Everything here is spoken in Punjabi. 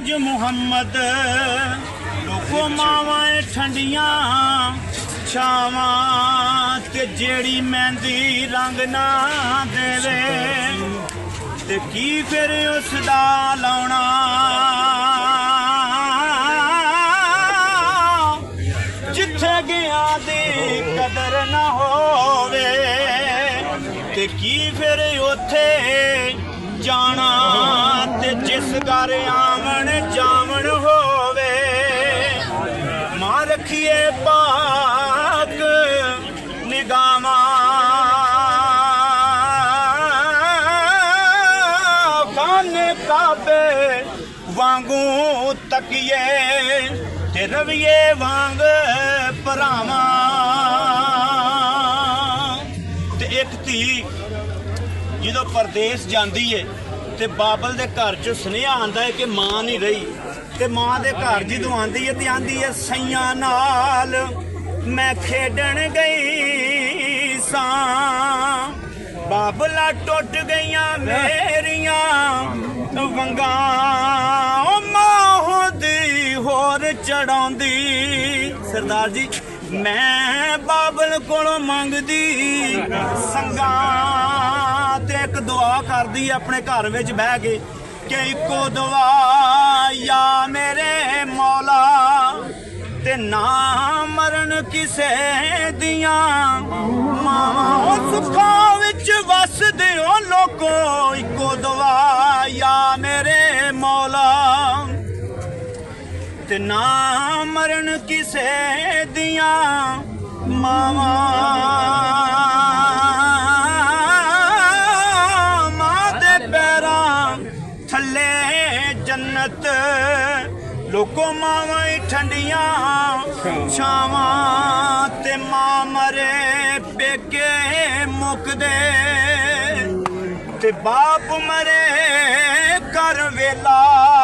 ਤਾਜ ਮੁਹੰਮਦ। ਲੋਕੋ ਮਾਵਾਂ ਠੰਡੀਆਂ ਛਾਵਾਂ ਤੇ ਜਿਹੜੀ ਮਹਿੰਦੀ ਰੰਗ ਨਾ ਦੇਵੇ। ਤੇ ਕੀ ਫਿਰ ਉਸ ਦਾ ਲਾਉਣਾ? ਜਿੱਥੇ ਗਿਆ ਦੀ ਕਦਰ ਨਾ ਹੋਵੇ। ਤੇ ਕੀ ਫਿਰ ਉੱਥੇ ਜਾਣਾ ਤੇ ਜਿਸ ਘਰ ਆਵਣ ਜਾਵਣ ਹੋਵੇ, ਮਾਂ ਰੱਖੀਏ ਪਾਕ ਨਿਗਾਵਾਂ ਖਾਨੇ ਕਾਬੇ ਵਾਂਗੂ ਤਕੀਏ ਤੇ ਰਵੀਏ ਵਾਂਗ ਭਰਾਵਾਂ। ਤੇ ਇੱਕ ਧੀ ਜਦੋਂ ਪਰਦੇਸ ਜਾਂਦੀ ਏ ਤੇ ਬਾਬਲ ਦੇ ਘਰ ਚ ਸੁਨੇਹਾ ਆਂਦਾ ਹੈ ਕਿ ਮਾਂ ਨਹੀਂ ਰਹੀ, ਤੇ ਮਾਂ ਦੇ ਘਰ ਜਦੋਂ ਆਂਦੀ ਏ ਤੇ ਆਂਦੀ ਏ, ਸਈਆਂ ਨਾਲ ਮੈਂ ਖੇਡਣ ਗਈ ਸਾਂ, ਬਾਬਲਾ ਟੁੱਟ ਗਈਆਂ ਮੇਰੀਆਂ, ਵੰਗਾਂ ਉਹ ਮਾਂ ਦੀ ਹੋਰ ਚੜਾਉਂਦੀ। ਸਰਦਾਰ ਜੀ ਮੈਂ ਬਾਬਲ ਕੋਲੋਂ ਮੰਗਦੀ, ਸੰਗਾਂ ਤੇ ਇੱਕ ਦੁਆ ਕਰਦੀ ਆਪਣੇ ਘਰ ਵਿੱਚ ਬਹਿ ਕੇ ਕਿ ਇੱਕੋ ਦੁਆ ਯਾ ਮੇਰੇ ਮੌਲਾ, ਤੇ ਨਾ ਮਰਨ ਕਿਸੇ ਦੀਆਂ ਮਾਵਾਂ। ਸੁੱਖਾਂ ਵਿੱਚ ਵਸ ਤੇ ਨਾ ਮਰਨ ਕਿਸੇ ਦੀਆਂ ਮਾਵਾਂ। ਮਾਂ ਦੇ ਪੈਰਾਂ ਥੱਲੇ ਜੰਨਤ, ਲੋਕੋ ਮਾਵਾਂ ਹੀ ਠੰਡੀਆਂ ਛਾਵਾਂ ਤੇ ਮਾਂ ਮਰੇ ਪੇਕੇ ਮੁਕਦੇ। ਤੇ ਬਾਪ ਮਰੇ ਕਰ ਵੇਲਾ।